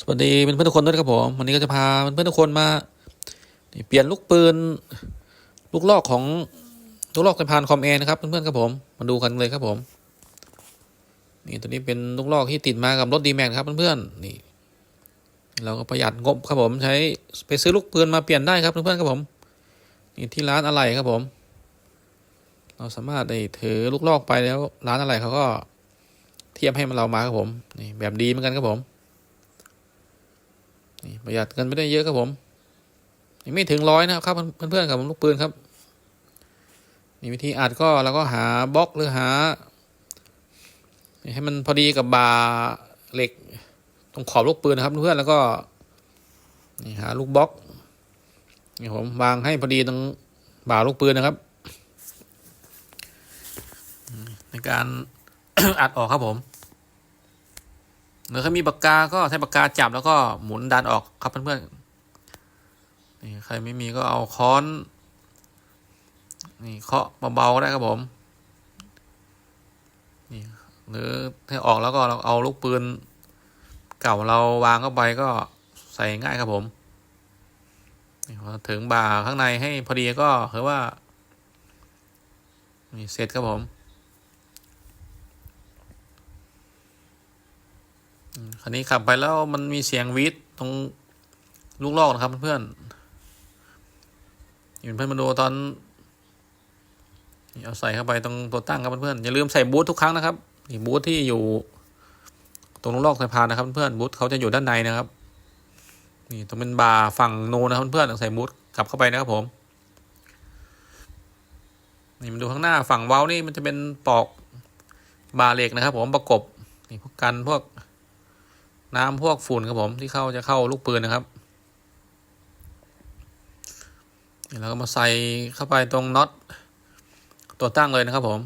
สวัสดีเพื่อนทุกคนด้วยครับผมวันนี้ก็จะพาเพื่อนทุกคนมาเปลี่ยนลูกปืนลูกลอกของลูกลอกสายพานคอมแอร์นะครับเพื่อนๆครับผมมาดูกันเลยครับผม นี่ตัวนี้เป็นลูกลอกที่ติดมากับรถดีแม็กครับเพื่อนๆนี่ เราก็ประหยัดงบครับผมใช้ไปซื้อลูกปืนมาเปลี่ยนได้ครับเพื่อนๆครับผมนี่ที่ร้านอะไหล่ครับผม เราสามารถได้ถือลูกลอกไปแล้วร้านอะไหล่เขาก็เทียบให้มันเรามาครับผมนี่แบบดีเหมือนกันครับผม นี่ประหยัดกันไม่ได้เยอะครับผมนี่ไม่ถึงร้อยนะครับเพื่อนๆครับผมลูกปืนครับนี่วิธีอัดก็เราก็หาบล็อกหรือหา ให้มันพอดีกับบาเหล็ก ตรงขอบลูกปืนนะครับเพื่อนๆแล้วก็นี่หาลูกบล็อกนี่ผมวางให้พอดีตรงบ่าลูกปืนนะครับ ในการอัดออกครับผม หรือถ้ามีปากกาก็ใช้ปากกาจับแล้วก็หมุนดันออกครับเพื่อนๆนี่ใครไม่มีก็เอาค้อน นี่เคาะเบาๆก็ได้ครับผมนี่หรือถ้าออกแล้วก็เราเอาลูกปืน เก่าเราวางเข้าไปก็ใส่ง่ายครับผมนี่พอถึงบ่าข้างในให้พอดีก็คือว่านี่เสร็จครับผม คันนี้ขับไปแล้วมันมีเสียงวีดตรงลูกลอกนะครับเพื่อนเห็นเพื่อนมาดูตอนเอาใส่เข้าไปตรงตัวตั้งครับเพื่อนอย่าลืมใส่บูททุกครั้งนะครับนี่บูทที่อยู่ ตรงลูกลอกสายพานนะครับเพื่อนบูทเขาจะอยู่ด้านในนะครับ นี่ตรงเป็นบาร์ฝั่งโนนะครับเพื่อนต้องใส่บูทกลับเข้าไปนะครับผมนี่มาดูข้างหน้าฝั่งเว้านี่มันจะเป็นปอกบาร์เหล็กนะครับ ผมประกบนี่พวกกันพวก น้ำพวกฝุ่นครับผมที่เข้าจะเข้าลูกปืนนะครับเราก็มาใส่เข้าไปตรงน็อตตัวตั้งเลยนะครับผม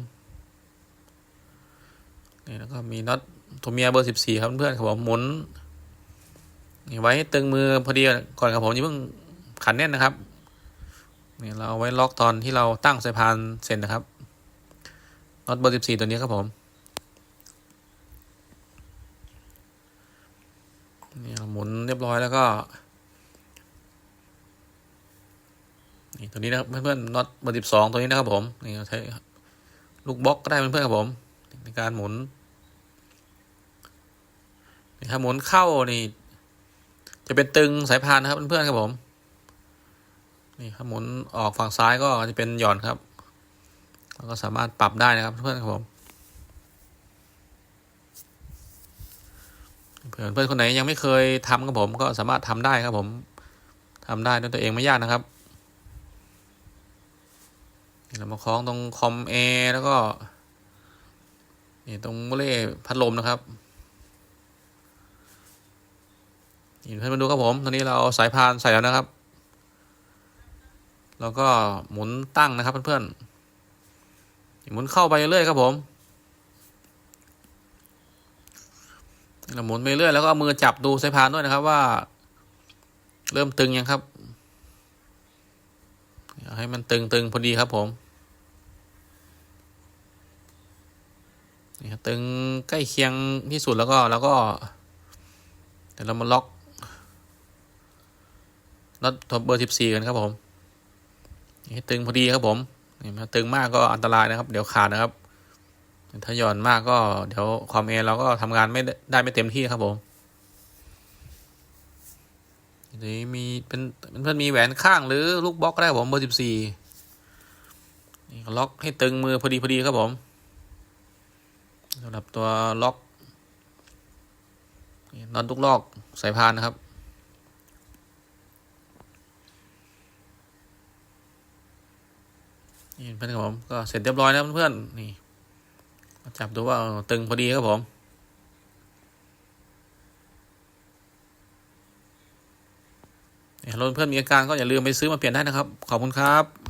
นี่แล้วก็มีน็อตตัวเมียเบอร์สิบสี่ครับเพื่อนครับผมหมุนนี่ไว้ให้ตึงมือพอดีก่อนครับผมอย่าเพิ่งขันแน่นนะครับนี่เราเอาไว้ล็อกตอนที่เราตั้งสายพานเสร็จนะครับน็อตเบอร์สิบสี่ตัวนี้ครับผม นี่ หมุนเรียบร้อยแล้วก็นี่ตัวนี้นะครับเพื่อนๆน็อตเบอร์สิบสองตัวนี้นะครับผมนี่เราใช้ลูกบล็อกก็ได้เพื่อนๆครับผมในการหมุนนี่ถ้าหมุนเข้านี่ จะเป็นตึงสายพานนะครับเพื่อนๆครับผมนี่ถ้าหมุนออกฝั่งซ้ายก็จะเป็นหย่อนครับแล้วก็สามารถปรับได้นะครับเพื่อนๆครับผม เพื่อนเพื่อนคนไหนยังไม่เคยทำกับผมก็สามารถทำได้ครับผมทำได้ด้วยตัวเองไม่ยากนะครับนี่เรามาคล้องตรงคอมแอร์แล้วก็นี่ตรงเล่พัดลมนะครับนี่เพื่อนมาดูครับผม ตอนนี้เราเอาสายพานใส่แล้วนะครับ แล้วก็หมุนตั้งนะครับเพื่อนๆหมุนเข้าไปเรื่อยครับผม เรา หมุนไปเรื่อยแล้วก็เอามือจับดูสายพานด้วยนะครับว่า เริ่มตึงยังครับให้มันตึงตึงพอดีครับผมนี่ตึงใกล้เคียงที่สุดแล้วก็แล้วก็ เดี๋ยวเรามาล็อกน็อตตัวเบอร์สิบสี่กันครับผมนี่ตึงพอดีครับผมนี่มาตึงมากก็อันตรายนะครับ เดี๋ยวขาดนะครับ ถ้าหย่อนมากก็เดี๋ยวความเอเราก็ทำงานไม่ได้ไม่เต็มที่ครับผมนี่มีเป็นเพื่อนมีแหวนข้างหรือลูกบล็อกก็ได้ผมเบอร์สิบสี่นี่ล็อกให้ตึงมือพอดีพอดีครับผมสำหรับตัวล็อกนี่น็อตลูกลอกสายพานนะครับนี่เพื่อนครับผมก็เสร็จเรียบร้อยแล้วเพื่อนๆนี่ จับดูว่าตึงพอดีครับผมถ้าเพื่อนมีอาการก็อย่าลืมไปซื้อมาเปลี่ยนได้นะครับ ขอบคุณครับ